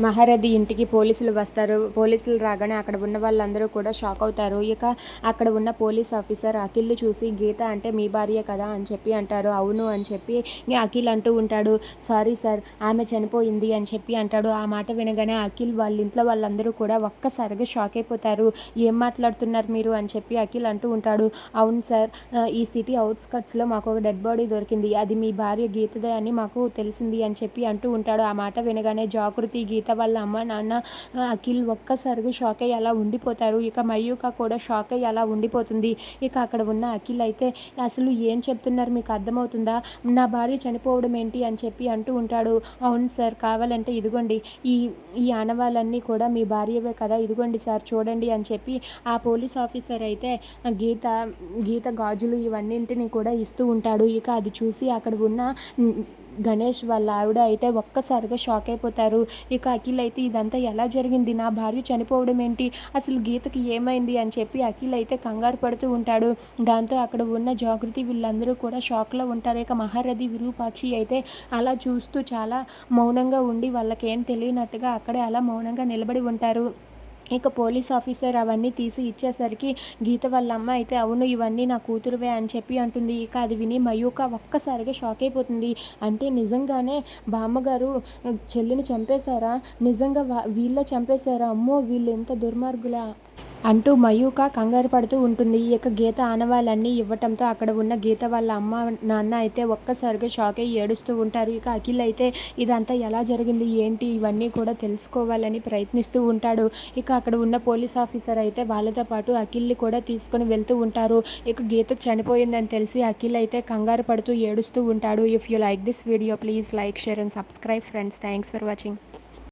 మహారథి ఇంటికి పోలీసులు వస్తారు. పోలీసులు రాగానే అక్కడ ఉన్న వాళ్ళందరూ కూడా షాక్ అవుతారు. ఇక అక్కడ ఉన్న పోలీస్ ఆఫీసర్ అఖిల్ని చూసి గీత అంటే మీ భార్య కదా అని చెప్పి అంటారు. అవును అని చెప్పి అఖిల్ అంటూ ఉంటాడు. సారీ సార్ ఆమె చనిపోయింది అని చెప్పి అంటాడు. ఆ మాట వినగానే అఖిల్ వాళ్ళ ఇంట్లో వాళ్ళందరూ కూడా ఒక్కసారిగా షాక్ అయిపోతారు. ఏం మాట్లాడుతున్నారు మీరు? అని చెప్పి అఖిల్ అంటూ ఉంటాడు. అవును సార్ ఈ సిటీ అవుట్స్కట్స్లో మాకు ఒక డెడ్ బాడీ దొరికింది. అది మీ భార్య గీతదే అని మాకు తెలిసింది అని చెప్పి అంటూ ఉంటాడు. ఆ మాట వినగానే జాగృతి గీత వాళ్ళ అమ్మ నాన్న అఖిల్ ఒక్కసారిగా షాక్ అయ్యి అలా ఉండిపోతారు. ఇక మయూక కూడా షాక్ అయ్యి అలా ఉండిపోతుంది. ఇక అక్కడ ఉన్న అఖిల్ అయితే అసలు ఏం చెప్తున్నారు? మీకు అర్థమవుతుందా? నా భార్య చనిపోవడం ఏంటి అని చెప్పి అంటూ ఉంటాడు. అవును సార్ కావాలంటే ఇదిగోండి. ఈ ఈ ఆనవాళ్ళన్నీ కూడా మీ భార్యవే కదా. ఇదిగోండి సార్ చూడండి అని చెప్పి ఆ పోలీస్ ఆఫీసర్ అయితే గీత గీత గాజులు ఇవన్నింటినీ కూడా ఇస్తూ ఉంటాడు. ఇక అది చూసి అక్కడ ఉన్న గణేష్ వాళ్ళ ఆవిడ అయితే ఒక్కసారిగా షాక్ అయిపోతారు. ఇక అఖిల్ అయితే ఇదంతా ఎలా జరిగింది? నా భార్య చనిపోవడం ఏంటి? అసలు గీతకి ఏమైంది? అని చెప్పి అఖిల్ అయితే కంగారు పడుతూ ఉంటాడు. దాంతో అక్కడ ఉన్న జాగృతి వీళ్ళందరూ కూడా షాక్లో ఉంటారు. ఇక మహారథి విరూపాక్షి అయితే అలా చూస్తూ చాలా మౌనంగా ఉండి వాళ్ళకేం తెలియనట్టుగా అక్కడే అలా మౌనంగా నిలబడి ఉంటారు. ఇక పోలీస్ ఆఫీసర్ అవన్నీ తీసి ఇచ్చేసరికి గీత వాళ్ళ అమ్మ అయితే అవును ఇవన్నీ నా కూతురువే అని చెప్పి అంటుంది. ఇక అది విని మయూక ఒక్కసారిగా షాక్ అయిపోతుంది. అంటే నిజంగానే బామ్మగారు చెల్లిని చంపేశారా? నిజంగా వా- వీళ్ళే చంపేశారా? అమ్మో వీళ్ళు ఎంత దుర్మార్గులా? అంటూ మయూక కంగారు పడుతూ ఉంటుంది. ఇక గీత ఆనవాళ్ళన్నీ ఇవ్వటంతో అక్కడ ఉన్న గీత వాళ్ళ అమ్మ నాన్న అయితే ఒక్కసారిగా షాక్ అయ్యి ఏడుస్తూ ఉంటారు. ఇక అఖిల్ అయితే ఇదంతా ఎలా జరిగింది? ఏంటి? ఇవన్నీ కూడా తెలుసుకోవాలని ప్రయత్నిస్తూ ఉంటాడు. ఇక అక్కడ ఉన్న పోలీస్ ఆఫీసర్ అయితే వాళ్ళతో పాటు అఖిల్ని కూడా తీసుకొని వెళ్తూ ఉంటారు. ఇక గీత చనిపోయిందని తెలిసి అఖిల్ అయితే కంగారు పడుతూ ఏడుస్తూ ఉంటాడు. If you like this video please like share and subscribe friends thanks for watching